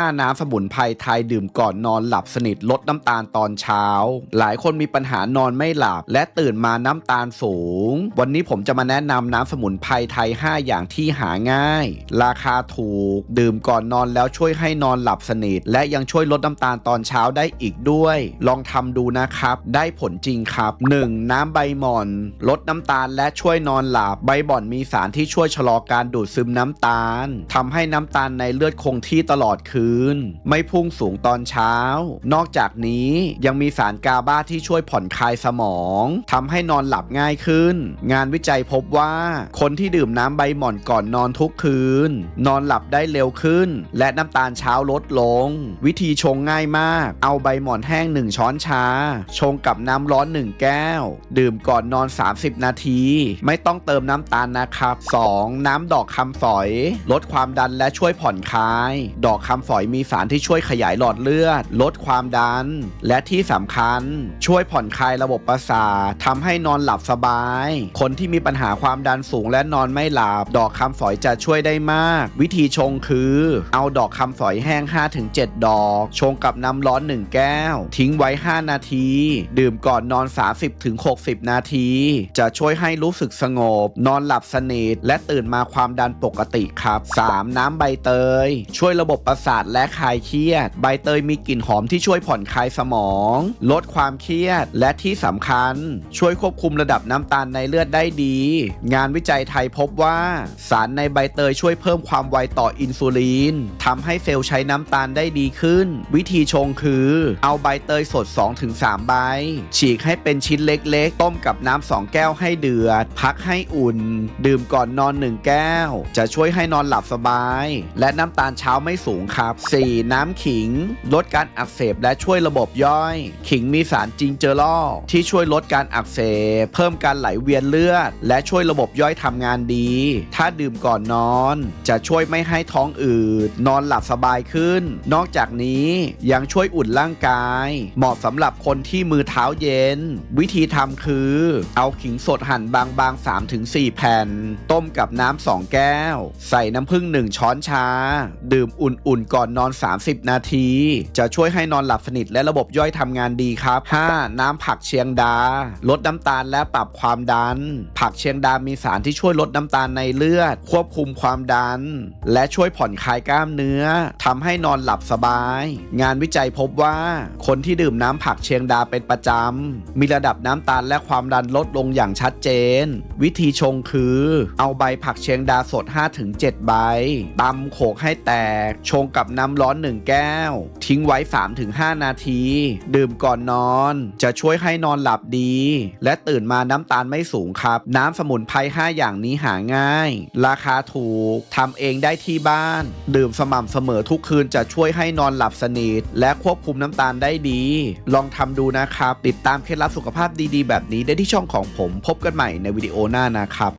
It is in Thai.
5 น้ำสมุนไพรไทยดื่มก่อนนอนหลับสนิทลดน้ำตาลตอนเช้า หลายคนมีปัญหานอนไม่หลับ และตื่นมาน้ำตาลสูง วันนี้ผมจะมาแนะนำน้ำสมุนไพรไทย 5 อย่างที่หาง่าย ราคาถูก ดื่มก่อนนอนแล้วช่วยให้นอนหลับสนิท และยังช่วยลดน้ำตาลตอนเช้าได้อีกด้วย ลองทำดูนะครับ ได้ผลจริงครับ 1. น้ำใบหม่อน ลดน้ำตาลและช่วยนอนหลับ ใบบ่อนมีสารที่ช่วยชะลอการดูดซึมน้ำตาลทำให้น้ำตาลในเลือดคงที่ตลอดคืนไม่พุ่งสูงตอนเช้า นอกจากนี้ยังมีสารกาบาที่ช่วยผ่อนคลายสมองทำให้นอนหลับง่ายขึ้น งานวิจัยพบว่า คนที่ดื่มน้ำใบหม่อนก่อนนอนทุกคืน นอนหลับได้เร็วขึ้น และน้ำตาลเช้าลดลง วิธีชงง่ายมาก เอาใบหม่อนแห้ง 1 ช้อนชา ชงกับน้ำร้อน 1 แก้ว ดื่มก่อนนอน 30 นาที ไม่ต้องเติมน้ำตาลนะครับ 2. น้ำดอกคำฝอย ลดความดันและช่วยผ่อนคลาย ดอกคำฝอยมีสารที่ช่วยขยายหลอดเลือด ลดความดัน และที่สำคัญ ช่วยผ่อนคลายระบบประสาททำให้นอนหลับสบาย คนที่มีปัญหาความดันสูงและนอนไม่หลับ ดอกคำฝอยจะช่วยได้มาก วิธีชงคือ เอาดอกคำฝอยแห้ง 5-7 ดอก ชงกับน้ำร้อน 1 แก้ว ทิ้งไว้ 5 นาที ดื่มก่อนนอน 30-60 นาที จะช่วยให้รู้สึกสงบ นอนหลับสนิทและตื่นมาความดันปกติครับ 3. น้ำใบเตย ช่วยระบบประสาทและคลายเครียด ใบเตยมีกลิ่นหอมที่ช่วยผ่อนคลายสมอง ลดความเครียดและที่สำคัญ ช่วยควบคุมระดับน้ำตาลในเลือดได้ดี งานวิจัยไทยพบว่า สารในใบเตยช่วยเพิ่มความไวต่ออินซูลินทำให้เซลล์ใช้น้ำตาลได้ดีขึ้น วิธีชงคือ เอาใบเตยสด 2-3 ใบ ฉีกให้เป็นชิ้นเล็กๆ ต้มกับน้ำสองแก้วให้เดือด พักให้อุ่น ดื่มก่อนนอน1แก้ว จะช่วยให้นอนหลับสบาย และน้ำตาลเช้าไม่สูงครับ 4. น้ำขิง ลดการอักเสบและช่วยระบบย่อย ขิงมีสารจิงเจอรอลที่ช่วยลดการอักเสบ เพิ่มการไหลเวียนเลือด และช่วยระบบย่อยทำงานดี ถ้าดื่มก่อนนอน จะช่วยไม่ให้ท้องอืดนอนหลับสบายขึ้น นอกจากนี้ยังช่วยอุ่นร่างกาย เหมาะสำหรับคนที่มือเท้าเย็น วิธีทำคือ เอาขิงสดหั่นบางๆ 3-4 แผ่น ต้มกับน้ำ2แก้ว ใส่น้ำผึ้ง1ช้อนชา ดื่มอุ่นๆก่อนนอน 30 นาที จะช่วยให้นอนหลับสนิทและระบบย่อยทำงานดีครับ 5. น้ำผักเชียงดา ลดน้ำตาลและปรับความดัน ผักเชียงดามีสารที่ช่วยลดน้ำตาลในเลือด ควบคุมความดัน และช่วยผ่อนคลายกล้ามเนื้อทำให้นอนหลับสบาย งานวิจัยพบว่า คนที่ดื่มน้ำผักเชียงดาเป็นประจำ มีระดับน้ำตาลและความดันลดลงอย่างชัดเจน วิธีชงคือ เอาใบผักเชียงดาสด 5-7 ใบตำโขกให้แตก ชงกับกับน้ำร้อน 1 แก้ว ทิ้งไว้ 3-5 นาที ดื่มก่อนนอน จะช่วยให้นอนหลับดี และตื่นมาน้ำตาลไม่สูงครับ น้ำสมุนไพร 5 อย่างนี้หาง่าย ราคาถูกทำเองได้ที่บ้าน ดื่มสม่ำเสมอทุกคืนจะช่วยให้นอนหลับสนิท และควบคุมน้ำตาลได้ดี ลองทำดูนะครับ ติดตามเคล็ดลับสุขภาพดีๆ แบบนี้ได้ที่ช่องของผม พบกันใหม่ในวิดีโอหน้านะครับ